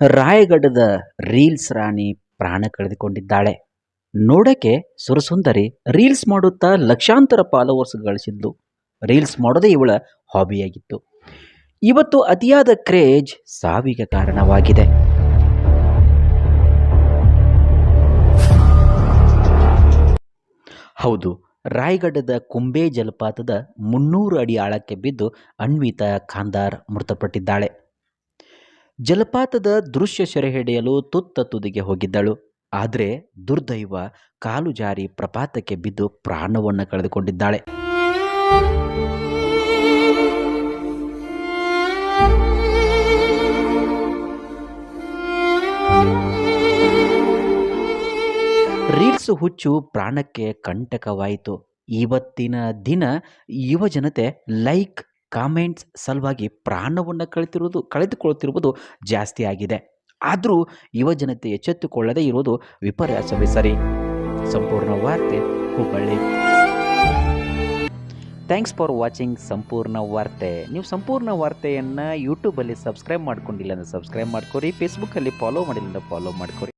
ರಾಯಗಢದ reels ರಾಣಿ ಪ್ರಾಣ ಕಳೆದುಕೊಂಡಿದ್ದಾಳೆ. ನೋಡಕ್ಕೆ ಸುರಸುಂದರಿ reels ಮಾಡುತ್ತಾ ಲಕ್ಷಾಂತರ ಫಾಲೋವರ್ಸ್ ಗಳಿಸಿದ್ಲು. ರೀಲ್ಸ್ ಮಾಡೋದೇ ಇವಳ ಹಾಬಿಯಾಗಿತ್ತು. ಇವತ್ತು ಅತಿಯಾದ ಕ್ರೇಜ್ ಸಾವಿಗೆ ಕಾರಣವಾಗಿದೆ. ಹೌದು ರಾಯಗಢದ ಕುಂಬೆ ಜಲಪಾತದ ಮುನ್ನೂರು ಅಡಿ ಆಳಕ್ಕೆ ಬಿದ್ದು ಅನ್ವಿತಾ ಖಾಂದಾರ್ ಮೃತಪಟ್ಟಿದ್ದಾಳೆ. ಜಲಪಾತದ ದೃಶ್ಯ ಸೆರೆ ಹಿಡಿಯಲು ತುತ್ತ ತುದಿಗೆ ಹೋಗಿದ್ದಳು. ಆದರೆ ದುರ್ದೈವ ಕಾಲು ಜಾರಿ ಪ್ರಪಾತಕ್ಕೆ ಬಿದ್ದು ಪ್ರಾಣವನ್ನು ಕಳೆದುಕೊಂಡಿದ್ದಾಳೆ. ರೀಲ್ಸ್ ಹುಚ್ಚು ಪ್ರಾಣಕ್ಕೆ ಕಂಟಕವಾಯಿತು. ಇವತ್ತಿನ ದಿನ ಯುವ ಜನತೆ ಲೈಕ್ ಕಾಮೆಂಟ್ಸ್ ಸಲುವಾಗಿ ಪ್ರಾಣವನ್ನು ಕಳೆತಿರುವುದು, ಕಳೆದುಕೊಳ್ಳುತ್ತಿರುವುದು ಜಾಸ್ತಿ ಆಗಿದೆ. ಆದರೂ ಯುವ ಜನತೆ ಎಚ್ಚೆತ್ತುಕೊಳ್ಳದೇ ಇರುವುದು ವಿಪರ್ಯಾಸವೇ ಸರಿ. ಸಂಪೂರ್ಣ ವಾರ್ತೆ ಹುಬ್ಬಳ್ಳಿ. ಥ್ಯಾಂಕ್ಸ್ ಫಾರ್ ವಾಚಿಂಗ್ ಸಂಪೂರ್ಣ ವಾರ್ತೆ. ನೀವು ಸಂಪೂರ್ಣ ವಾರ್ತೆಯನ್ನು ಯೂಟ್ಯೂಬಲ್ಲಿ ಸಬ್ಸ್ಕ್ರೈಬ್ ಮಾಡ್ಕೊಂಡಿಲ್ಲ ಅಂದರೆ ಸಬ್ಸ್ಕ್ರೈಬ್ ಮಾಡ್ಕೊರಿ ಫೇಸ್ಬುಕ್ಕಲ್ಲಿ ಫಾಲೋ ಮಾಡಿಲ್ಲ ಅಂದರೆ ಫಾಲೋ ಮಾಡ್ಕೊರಿ.